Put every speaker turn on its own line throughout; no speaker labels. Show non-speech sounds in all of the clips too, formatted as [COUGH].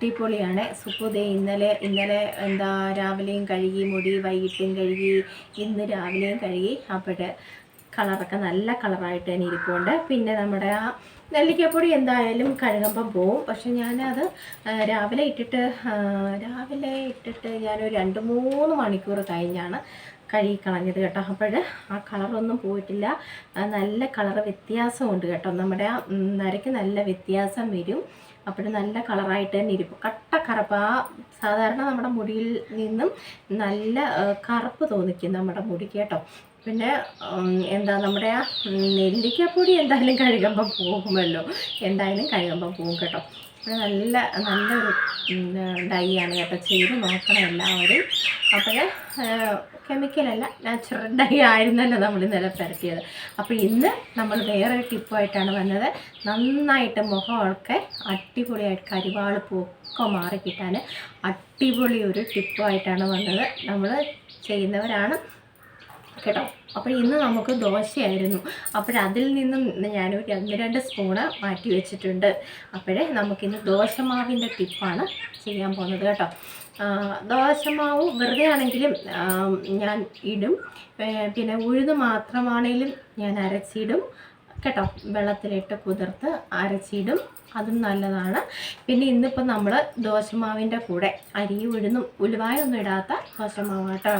അടിപൊളിയാണ്. സുപ്പു ദേ ഇന്നലെ ഇന്നലെ എന്താ രാവിലെയും കഴുകി മുടി വൈകിട്ടും കഴുകി ഇന്ന് രാവിലെയും കഴുകി. അപ്പോഴ് കളറൊക്കെ നല്ല കളറായിട്ട് തന്നെ ഇരിപ്പുണ്ട്. പിന്നെ നമ്മുടെ ആ നെല്ലിക്കപ്പൊടി എന്തായാലും കഴുകുമ്പം പോവും. പക്ഷെ ഞാനത് രാവിലെ ഇട്ടിട്ട് രാവിലെ ഇട്ടിട്ട് ഞാനൊരു രണ്ട് മൂന്ന് മണിക്കൂർ കഴിഞ്ഞാണ് കഴുകി കളഞ്ഞത് കേട്ടോ. അപ്പോൾ ആ കളറൊന്നും പോയിട്ടില്ല. നല്ല കളർ വ്യത്യാസമുണ്ട് കേട്ടോ. നമ്മുടെ ആ നരയ്ക്ക് നല്ല വ്യത്യാസം വരും. അപ്പോൾ നല്ല കളറായിട്ട് തന്നെ ഇരിക്കും. കട്ട കറുപ്പ്. ആ സാധാരണ നമ്മുടെ മുടിയിൽ നിന്നും നല്ല കറുപ്പ് തോന്നിക്കും നമ്മുടെ മുടി കേട്ടോ. പിന്നെ എന്താ നമ്മുടെ ആ നെല്ലിക്കപ്പൊടി എന്തായാലും കഴുകുമ്പോൾ പോകുമല്ലോ. എന്തായാലും കഴുകുമ്പോൾ പോകും കേട്ടോ. നല്ല നല്ലൊരു ഡൈ ആണ് കേട്ടോ. ചെയ്ത് നോക്കണം എല്ലാവരും. അപ്പോൾ കെമിക്കലല്ല നാച്ചുറൽ ഡൈ ആയിരുന്നല്ലോ നമ്മൾ ഇന്നലെ പരത്തിയത്. അപ്പോൾ ഇന്ന് നമ്മൾ വേറൊരു ടിപ്പായിട്ടാണ് വന്നത്. നന്നായിട്ട് മുഖമൊക്കെ അടിപൊളിയായിട്ട് കരിവാൾ പൊക്കെ മാറി കിട്ടാൻ അടിപൊളി ഒരു ടിപ്പായിട്ടാണ് വന്നത്. നമ്മൾ ചെയ്യുന്നവരാണ് കേട്ടോ. അപ്പോൾ ഇന്ന് നമുക്ക് ദോശയായിരുന്നു. അപ്പോഴതിൽ നിന്നും ഞാനൊരു രണ്ട് രണ്ട് സ്പൂണ് മാറ്റി വെച്ചിട്ടുണ്ട്. അപ്പോഴേ നമുക്കിന്ന് ദോശമാവിന്റെ ടിപ്പാണ് ചെയ്യാൻ പോകുന്നത് കേട്ടോ. ദോശമാവ് വെറുതെ ആണെങ്കിലും ഞാൻ ഇടും. പിന്നെ ഉഴുത് മാത്രമാണെങ്കിലും ഞാൻ അരച്ചിടും. കേട്ടോ വെള്ളത്തിലിട്ട് കുതിർത്ത് അരച്ചിടും. അതും നല്ലതാണ്. പിന്നെ ഇന്നിപ്പോൾ നമ്മൾ ദോശമാവിന്റെ കൂടെ അരി ഉഴുന്നും ഉലുവായൊന്നും ഇടാത്ത ദോശമാവ് കേട്ടോ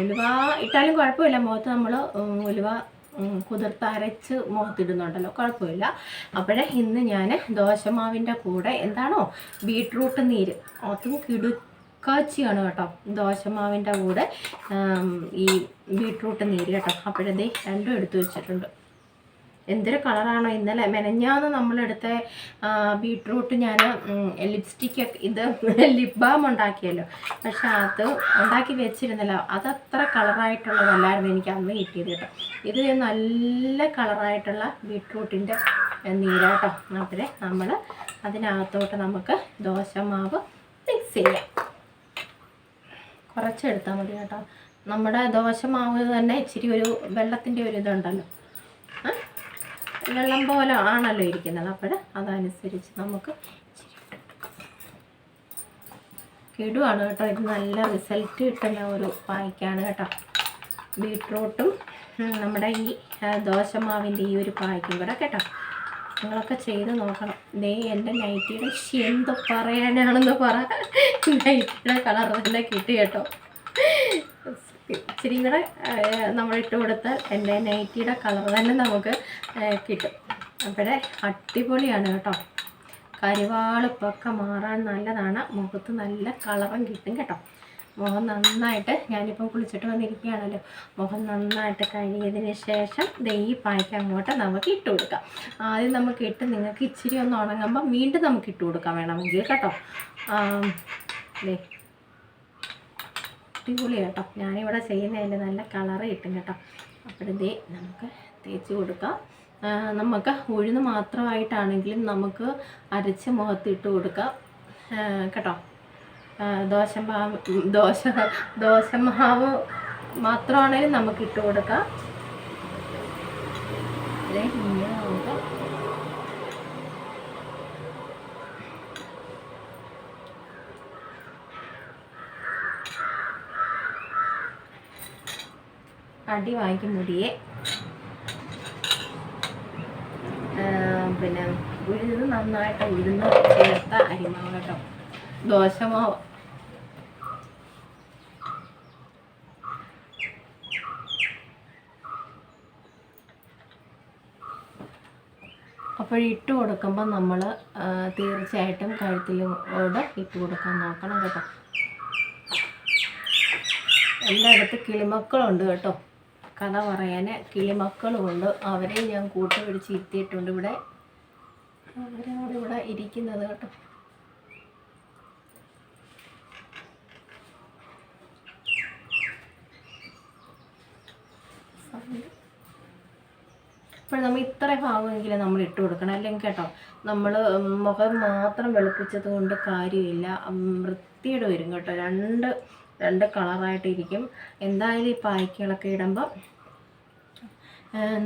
ഉലുവ ഇട്ടാലും കുഴപ്പമില്ല. മുഖത്ത് നമ്മൾ ഉലുവ കുതിർത്ത് അരച്ച് മുഖത്തിടുന്നുണ്ടല്ലോ. കുഴപ്പമില്ല. അപ്പോഴേ ഇന്ന് ഞാൻ ദോശമാവിന്റെ കൂടെ എന്താണോ ബീട്രൂട്ട് നീര് അതും കിടുക്കാച്ചിയാണ് കേട്ടോ. ദോശമാവിന്റെ കൂടെ ഈ ബീട്രൂട്ട് നീര് കേട്ടോ. അപ്പോഴതേ രണ്ടും എടുത്തു വെച്ചിട്ടുണ്ട്. എന്തൊരു കളറാണോ ഇന്നലെ. മെനഞ്ഞാന്ന് നമ്മളെടുത്ത ബീട്രൂട്ട് ഞാൻ ലിപ്സ്റ്റിക്കൊക്കെ ഇത് [LAUGHS] ലിപ് ബാം ഉണ്ടാക്കിയല്ലോ. പക്ഷെ അത് ഉണ്ടാക്കി വെച്ചിരുന്നല്ലോ. അതത്ര കളറായിട്ടുള്ളതല്ലായിരുന്നു എനിക്ക് അന്ന് കിട്ടിയത് കേട്ടോ. ഇത് നല്ല കളറായിട്ടുള്ള ബീട്രൂട്ടിന്റെ നീരാട്ടോ. അപ്പോഴേ നമ്മൾ അതിനകത്തോട്ട് നമുക്ക് ദോശമാവ് മിക്സ് ചെയ്യാം. കുറച്ചെടുത്താൽ മതി കേട്ടോ. നമ്മുടെ ദോശമാവ് തന്നെ ഇച്ചിരി ഒരു വെള്ളത്തിന്റെ ഒരു ഇതുണ്ടല്ലോ. വെള്ളം പോലെ ആണല്ലോ ഇരിക്കുന്നത്. അപ്പോൾ അതനുസരിച്ച് നമുക്ക്. കിടുവാണ് കേട്ടോ. ഇത് നല്ല റിസൾട്ട് കിട്ടുന്ന ഒരു പായ്ക്കാണ് കേട്ടോ. ബീട്രൂട്ടും നമ്മുടെ ഈ ദോശമാവിന്റെ ഈ ഒരു പായ്ക്കും കൂടെ കേട്ടോ. നിങ്ങളൊക്കെ ചെയ്ത് നോക്കണം. ദേ എന്റെ നൈറ്റിയുടെ എന്ത് പറയാനാണെന്ന് പറ. നൈറ്റിയുടെ കളർ തന്നെ കിട്ടി കേട്ടോ. ഇച്ചിരി കൂടെ നമ്മൾ ഇട്ട് കൊടുത്താൽ എന്റെ നൈറ്റിയുടെ കളർ തന്നെ നമുക്ക് കിട്ടും. അപ്പോഴേ അടിപൊളിയാണ് കേട്ടോ. കരിവാളിപ്പൊക്കെ മാറാൻ നല്ലതാണ്. മുഖത്ത് നല്ല കളറും കിട്ടും കേട്ടോ. മുഖം നന്നായിട്ട് ഞാനിപ്പം കുളിച്ചിട്ട് വന്നിരിക്കുകയാണല്ലോ. മുഖം നന്നായിട്ട് കഴുകിയതിന് ശേഷം ദേ ഈ പായ്ക്ക് അങ്ങോട്ട് നമുക്ക് ഇട്ട് കൊടുക്കാം. ആദ്യം നമുക്ക് ഇട്ട് നിങ്ങൾക്ക് ഇച്ചിരി ഒന്ന് ഉണങ്ങുമ്പോൾ വീണ്ടും നമുക്ക് ഇട്ട് കൊടുക്കാം വേണമെങ്കിൽ കേട്ടോ. ദേ. അടിപൊളി കേട്ടോ. ഞാനിവിടെ ചെയ്യുന്നതിന്റെ നല്ല കളറ് കിട്ടും കേട്ടോ. അപ്പോഴതേ നമുക്ക് തേച്ച് കൊടുക്കാം. നമുക്ക് ഉഴുന്ന് മാത്രമായിട്ടാണെങ്കിലും നമുക്ക് അരച്ച് മുഖത്തിട്ട് കൊടുക്കാം. കേട്ടോ. ദോശമാവ് ദോശ ദോശമാവ് മാത്രമാണെങ്കിലും നമുക്ക് ഇട്ട് കൊടുക്കാം. അടി വാങ്ങിക്കും മുടിയെ. പിന്നെ ഉഴുത് നന്നായിട്ട് ഉഴുന്ന് ചേർത്ത അരിമാവ് കേട്ടോ. ദോശമാവ്. അപ്പോൾ ഇട്ട് കൊടുക്കുമ്പോൾ നമ്മൾ തീർച്ചയായിട്ടും കഴുത്തിലൂടെ ഇട്ട് കൊടുക്കാൻ നോക്കണം കേട്ടോ. എന്റെ അടുത്ത് കിളിമക്കളുണ്ട് കേട്ടോ. കഥ പറയാൻ കിളിമക്കളുമുണ്ട്. അവരെ ഞാൻ കൂട്ടുപിടിച്ച് ഇരുത്തിയിട്ടുണ്ട് ഇവിടെ. അവരോട് ഇവിടെ ഇരിക്കുന്നത് കേട്ടോ. അപ്പോൾ നമ്മൾ ഇത്ര ഭാഗമെങ്കിലും നമ്മൾ ഇട്ട് കൊടുക്കണം. അല്ലെങ്കിൽ കേട്ടോ നമ്മൾ മുഖം മാത്രം വെളുപ്പിച്ചത് കൊണ്ട് കാര്യമില്ല. വൃത്തിയുടെ വരും കേട്ടോ. രണ്ട് രണ്ട് കളറായിട്ടിരിക്കും എന്തായാലും ഈ പായ്ക്കുകളൊക്കെ ഇടുമ്പം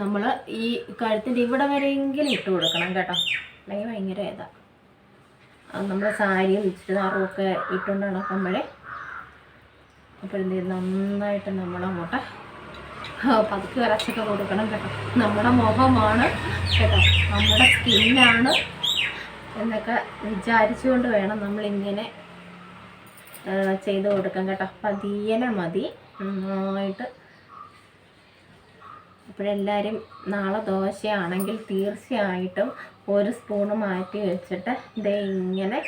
നമ്മൾ ഈ കഴുത്തിന്റെ ഇവിടെ വരെയെങ്കിലും ഇട്ട് കൊടുക്കണം കേട്ടോ. അല്ലെങ്കിൽ ഭയങ്കര ഇതാണ് നമ്മൾ സാരിയും ചുരിദാറും ഒക്കെ ഇട്ടുകൊണ്ട് നടക്കുമ്പോഴേ അപ്പോഴെന്ത് ചെയ്യും? നന്നായിട്ട് നമ്മളങ്ങോട്ട് പതുക്കെ വരച്ചൊക്കെ കൊടുക്കണം കേട്ടോ. നമ്മുടെ മുഖമാണ് കേട്ടോ. നമ്മുടെ സ്കിന്നാണ് എന്നൊക്കെ വിചാരിച്ചുകൊണ്ട് വേണം നമ്മളിങ്ങനെ ചെയ്ത് കൊടുക്കാൻ കേട്ടോ. പതിയനെ മതി. നന്നായിട്ട്. അപ്പോഴെല്ലാവരും നാളെ ദോശയാണെങ്കിൽ തീർച്ചയായിട്ടും ഒരു സ്പൂണ് മാറ്റി വെച്ചിട്ട് ദേ ഇങ്ങനെ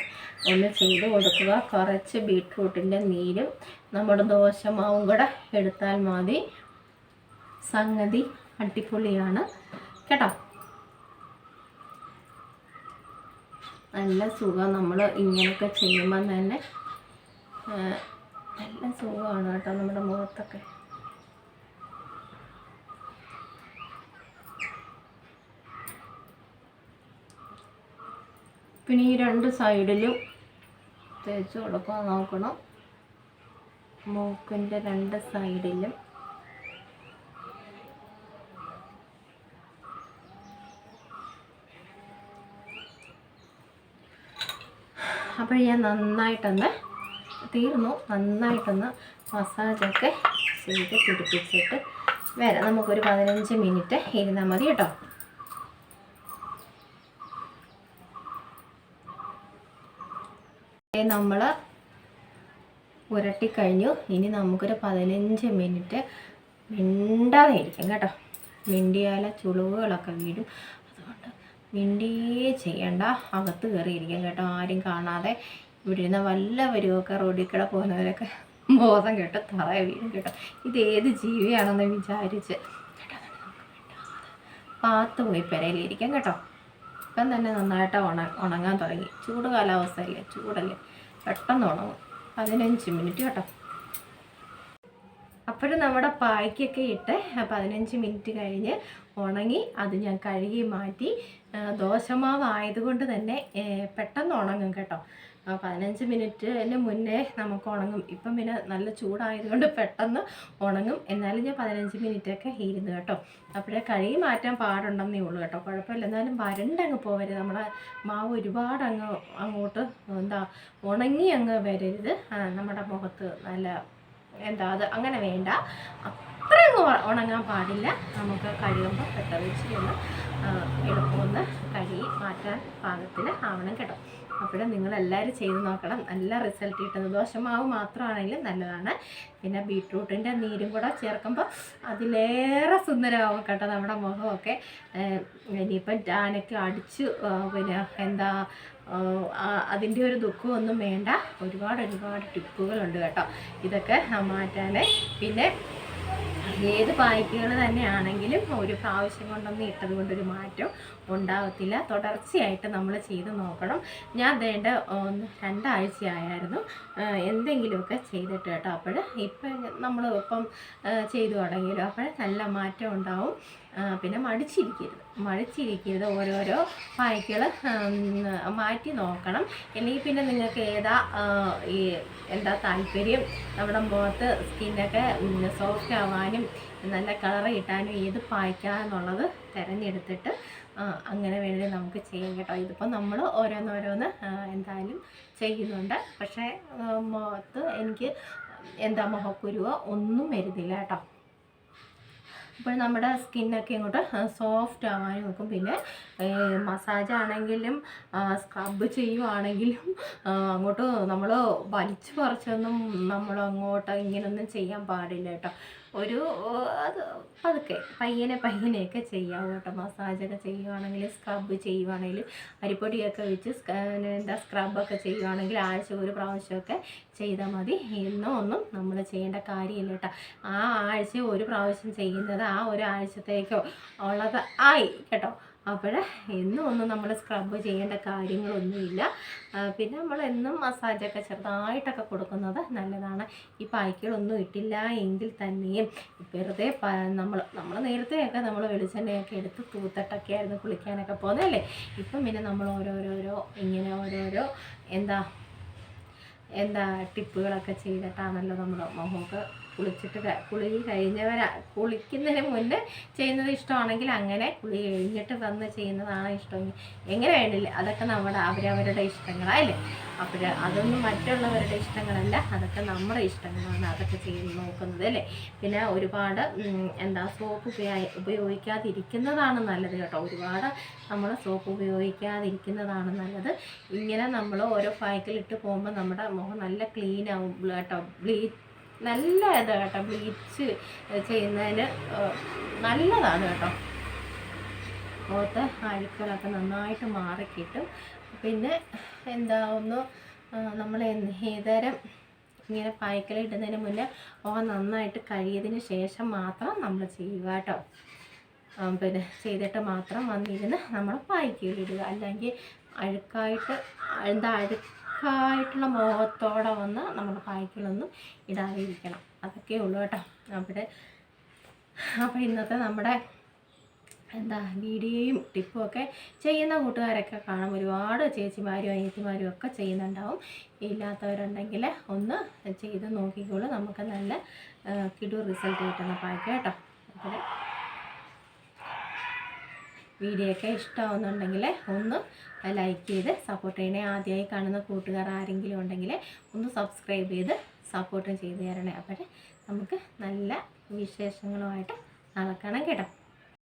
ഒന്ന് ചെയ്ത് കൊടുക്കുക. കുറച്ച് ബീട്രൂട്ടിന്റെ നീരും നമ്മുടെ ദോശമാവും കൂടെ എടുത്താൽ മതി. സംഗതി അടിപൊളിയാണ്. കേട്ടോ? നല്ല സുഖം നമ്മൾ ഇങ്ങനെയൊക്കെ ചെയ്യുമ്പം തന്നെ. നല്ല സുഖമാണ് കേട്ടോ നമ്മുടെ മുഖത്തൊക്കെ. പിന്നെ ഈ രണ്ട് സൈഡിലും തേച്ച് കൊടുക്കാൻ നോക്കണം. മൂക്കിന്റെ രണ്ട് സൈഡിലും. അപ്പോൾ ഞാൻ നന്നായിട്ടൊന്ന് തീർന്നു. നന്നായിട്ടൊന്ന് മസാജൊക്കെ ചെയ്ത് പിടിപ്പിച്ചിട്ട് വരാം. നമുക്കൊരു പതിനഞ്ച് മിനിറ്റ് ഇരുന്നാൽ മതി കേട്ടോ. നമ്മൾ ഉരട്ടിക്കഴിഞ്ഞു. ഇനി നമുക്കൊരു പതിനഞ്ച് മിനിറ്റ് മിണ്ടാതെ ഇരിക്കും കേട്ടോ. മിണ്ടിയാല ചുളിവുകളൊക്കെ വീഴും. മിണ്ടിയേ ചെയ്യണ്ട. അകത്ത് കയറിയിരിക്കും കേട്ടോ ആരും കാണാതെ. ഇവിടെ ഇരുന്ന വല്ലവരുമൊക്കെ റോഡിൽ കൂടെ പോകുന്നവരൊക്കെ ബോധം കേട്ടോ തറയ വീഴും കേട്ടോ. ഇത് ഏത് ജീവിയാണെന്ന് വിചാരിച്ച്. പാത്ത് പോയി പെരയിലിരിക്കാം കേട്ടോ. ഇപ്പം തന്നെ നന്നായിട്ട് ഉണ ഉണങ്ങാൻ തുടങ്ങി. ചൂട് കാലാവസ്ഥയല്ലേ ചൂടല്ലേ. പെട്ടെന്ന് ഉണങ്ങും. പതിനഞ്ച് മിനിറ്റ് കേട്ടോ. അപ്പോഴും നമ്മുടെ പായ്ക്കൊക്കെ ഇട്ട് പതിനഞ്ച് മിനിറ്റ് കഴിഞ്ഞ് ഉണങ്ങി അത് ഞാൻ കഴുകി മാറ്റി ദോശമാവ് ആയതുകൊണ്ട് തന്നെ പെട്ടെന്ന് ഉണങ്ങും കേട്ടോ. പതിനഞ്ച് മിനിറ്റിന് മുന്നേ നമുക്ക് ഉണങ്ങും. ഇപ്പം പിന്നെ നല്ല ചൂടായതുകൊണ്ട് പെട്ടെന്ന് ഉണങ്ങും. എന്നാലും ഞാൻ പതിനഞ്ച് മിനിറ്റൊക്കെ ഹീരുന്നു കേട്ടോ. അപ്പോഴേ കഴുകി മാറ്റാൻ പാടുണ്ടെന്നേ ഉള്ളൂ കേട്ടോ. കുഴപ്പമില്ല. എന്നാലും വരണ്ടങ്ങ് പോവരുത്. നമ്മുടെ മാവ് ഒരുപാട് അങ്ങ് അങ്ങോട്ട് എന്താ ഉണങ്ങി അങ്ങ് വരരുത്. നമ്മുടെ മുഖത്ത് നല്ല എന്താ അത് അങ്ങനെ വേണ്ട. അത്രയും ഉ- ഉണങ്ങാൻ പാടില്ല. നമുക്ക് കഴിയുമ്പോൾ പെട്ടെന്ന് ആ, എളുപ്പമൊന്ന് കഴുകി മാറ്റാൻ പാകത്തിന് ആവണം കേട്ടോ. അപ്പോഴും നിങ്ങളെല്ലാവരും ചെയ്ത് നോക്കണം. നല്ല റിസൾട്ട് കിട്ടുന്നത് ദോശമാവ് മാത്രമാണെങ്കിലും നല്ലതാണ്. പിന്നെ ബീട്രൂട്ടിന്റെ നീരും കൂടെ ചേർക്കുമ്പോൾ അതിലേറെ സുന്ദരമാവും കേട്ടോ നമ്മുടെ മുഖമൊക്കെ. ഇനിയിപ്പം ടാനൊക്കെ അടിച്ച് പിന്നെ എന്താ അതിന്റെ ഒരു ദുഃഖമൊന്നും വേണ്ട. ഒരുപാട് ഒരുപാട് ടിപ്പുകളുണ്ട് കേട്ടോ. ഇതൊക്കെ മാറ്റാൻ. പിന്നെ ഏത് പായ്ക്കുകൾ തന്നെയാണെങ്കിലും ഒരു പ്രാവശ്യം കൊണ്ടൊന്നും ഇട്ടത് കൊണ്ടൊരു മാറ്റം ഉണ്ടാകത്തില്ല തുടർച്ചയായിട്ട് നമ്മൾ ചെയ്ത് നോക്കണം. ഞാൻ വേണ്ട രണ്ടാഴ്ചയായിരുന്നു. എന്തെങ്കിലുമൊക്കെ ചെയ്തിട്ട് കേട്ടോ. അപ്പോൾ ഇപ്പം നമ്മൾ ഇപ്പം ചെയ്തു തുടങ്ങിയല്ലോ. അപ്പോൾ നല്ല മാറ്റം ഉണ്ടാവും. പിന്നെ മടിച്ചിരിക്കരുത്. മടിച്ചിരിക്കരുത് ഓരോരോ പായ്ക്കൾ മാറ്റി നോക്കണം. അല്ലെങ്കിൽ പിന്നെ നിങ്ങൾക്ക് ഏതാ ഈ എന്താ താല്പര്യം? നമ്മുടെ മുഖത്ത് സ്കിന്നൊക്കെ സോഫ്റ്റ് ആവാനും നല്ല കളർ കിട്ടാനും ഏത് പായ്ക്കാന്നുള്ളത് തിരഞ്ഞെടുത്തിട്ട് അങ്ങനെ വേണ്ടി നമുക്ക് ചെയ്യാം കേട്ടോ. ഇതിപ്പോൾ നമ്മൾ ഓരോന്നോരോന്ന് എന്തായാലും ചെയ്യുന്നുണ്ട്. പക്ഷേ മുഖത്ത് എനിക്ക് എന്താ മുഖക്കുരുവോ ഒന്നും വരുന്നില്ല കേട്ടോ. അപ്പോൾ നമ്മുടെ സ്കിന്നൊക്കെ ഇങ്ങോട്ട് സോഫ്റ്റ് ആവാനും നോക്കും പിന്നെ മസാജ് ആണെങ്കിലും സ്ക്രബ് ചെയ്യുവാണെങ്കിലും അങ്ങോട്ട് നമ്മൾ വലിച്ചു പറിച്ചൊന്നും നമ്മൾ അങ്ങോട്ട് ഇങ്ങനൊന്നും ചെയ്യാൻ പാടില്ല കേട്ടോ. ഒരു അത് പതുക്കെ പയ്യനെ പയ്യനെയൊക്കെ ചെയ്യാം കേട്ടോ. മസാജൊക്കെ ചെയ്യുവാണെങ്കിൽ സ്ക്രബ് ചെയ്യുവാണെങ്കിൽ അരിപ്പൊടിയൊക്കെ വെച്ച് എന്താ സ്ക്രബൊക്കെ ചെയ്യുവാണെങ്കിൽ ആഴ്ച ഒരു പ്രാവശ്യമൊക്കെ ചെയ്താൽ മതി. എന്നോ ഒന്നും നമ്മൾ ചെയ്യേണ്ട കാര്യമില്ല കേട്ടോ. ആ ആഴ്ച ഒരു പ്രാവശ്യം ചെയ്യുന്നത് ആ ഒരു ആഴ്ചത്തേക്കോ ഉള്ളത് ആയി കേട്ടോ. അപ്പോൾ എന്നും ഒന്നും നമ്മൾ സ്ക്രബ് ചെയ്യേണ്ട കാര്യങ്ങളൊന്നുമില്ല. പിന്നെ നമ്മൾ എന്നും മസാജൊക്കെ ചെറുതായിട്ടൊക്കെ കൊടുക്കുന്നത് നല്ലതാണ്. ഈ പായ്ക്കുകളൊന്നും ഇട്ടില്ല എങ്കിൽ തന്നെയും. വെറുതെ നമ്മൾ നമ്മൾ നേരത്തെയൊക്കെ നമ്മൾ വെളിച്ചെണ്ണയൊക്കെ എടുത്ത് തൂത്തട്ടൊക്കെ ആയിരുന്നു കുളിക്കാനൊക്കെ പോകുന്നതല്ലേ ഇപ്പം പിന്നെ നമ്മൾ ഓരോരോരോ ഇങ്ങനെ ഓരോരോ എന്താ എന്താ ടിപ്പുകളൊക്കെ ചെയ്തിട്ടാണല്ലോ നമ്മൾ മുഖമൊക്കെ കുളിച്ചിട്ട് കുളി കഴിഞ്ഞവരാ കുളിക്കുന്നതിന് മുന്നേ ചെയ്യുന്നത് ഇഷ്ടമാണെങ്കിൽ അങ്ങനെ കുളി കഴിഞ്ഞിട്ട് വന്ന് ചെയ്യുന്നതാണ് ഇഷ്ടമെങ്കിൽ എങ്ങനെ വേണ്ടില്ല. അതൊക്കെ നമ്മുടെ അവരവരുടെ ഇഷ്ടങ്ങളല്ലേ അപ്പോൾ അതൊന്നും മറ്റുള്ളവരുടെ ഇഷ്ടങ്ങളല്ല. അതൊക്കെ നമ്മുടെ ഇഷ്ടങ്ങളാണ് അതൊക്കെ ചെയ്ത് നോക്കുന്നത് അല്ലേ? പിന്നെ ഒരുപാട് എന്താ സോപ്പ് ഉപയോഗ ഉപയോഗിക്കാതിരിക്കുന്നതാണ് നല്ലത് കേട്ടോ. ഒരുപാട് നമ്മൾ സോപ്പ് ഉപയോഗിക്കാതിരിക്കുന്നതാണ് നല്ലത്. ഇങ്ങനെ നമ്മൾ ഓരോ പായ്ക്കലിട്ട് പോകുമ്പോൾ നമ്മുടെ മുഖം നല്ല ക്ലീൻ ആവും കേട്ടോ. ബ്ലീ നല്ല ഇത് കേട്ടോ ബ്ലീച്ച് ചെയ്യുന്നതിന് നല്ലതാണ് കേട്ടോ. മുഖത്ത് അഴുക്കളൊക്കെ നന്നായിട്ട് മാറിക്കിട്ടും. പിന്നെ എന്താവുന്നു നമ്മൾ ഏതരം ഇങ്ങനെ പായ്ക്കലിടുന്നതിന് മുന്നേ ഓ നന്നായിട്ട് കഴിയതിന് ശേഷം മാത്രം നമ്മൾ ചെയ്യുക കേട്ടോ. പിന്നെ ചെയ്തിട്ട് മാത്രം വന്നിരുന്ന് നമ്മൾ പായ്ക്കലിടുക. അല്ലെങ്കിൽ അഴുക്കായിട്ട് എന്താ അഴുക്കായിട്ടുള്ള മുഖത്തോടെ വന്ന് നമ്മുടെ പായ്ക്കലൊന്നും ഇടാതിരിക്കണം അതൊക്കെ ഉള്ളൂ കേട്ടോ. അവിടെ അപ്പോൾ ഇന്നത്തെ നമ്മുടെ എന്താ വീഡിയോയും ടിപ്പും ഒക്കെ ചെയ്യുന്ന കൂട്ടുകാരൊക്കെ കാണാം. ഒരുപാട് ചേച്ചിമാരും അനിയത്തിമാരും ഒക്കെ ചെയ്യുന്നുണ്ടാവും. ഇല്ലാത്തവരുണ്ടെങ്കിൽ ഒന്ന് ചെയ്ത് നോക്കിക്കോളൂ. നമുക്ക് നല്ല കിടു റിസൾട്ട് കിട്ടുന്ന പായ്ക്ക് കേട്ടോ. അപ്പോൾ വീഡിയോ ഒക്കെ ഇഷ്ടമാവുന്നുണ്ടെങ്കിൽ ഒന്ന് ലൈക്ക് ചെയ്ത് സപ്പോർട്ട് ചെയ്യണേ. ആദ്യമായി കാണുന്ന കൂട്ടുകാർ ആരെങ്കിലും ഉണ്ടെങ്കിൽ ഒന്ന് സബ്സ്ക്രൈബ് ചെയ്ത് സപ്പോർട്ടും ചെയ്ത് തരണേ. അപ്പോൾ നമുക്ക് നല്ല വിശേഷങ്ങളുമായിട്ട് നാളെ കാണാം കേട്ടോ.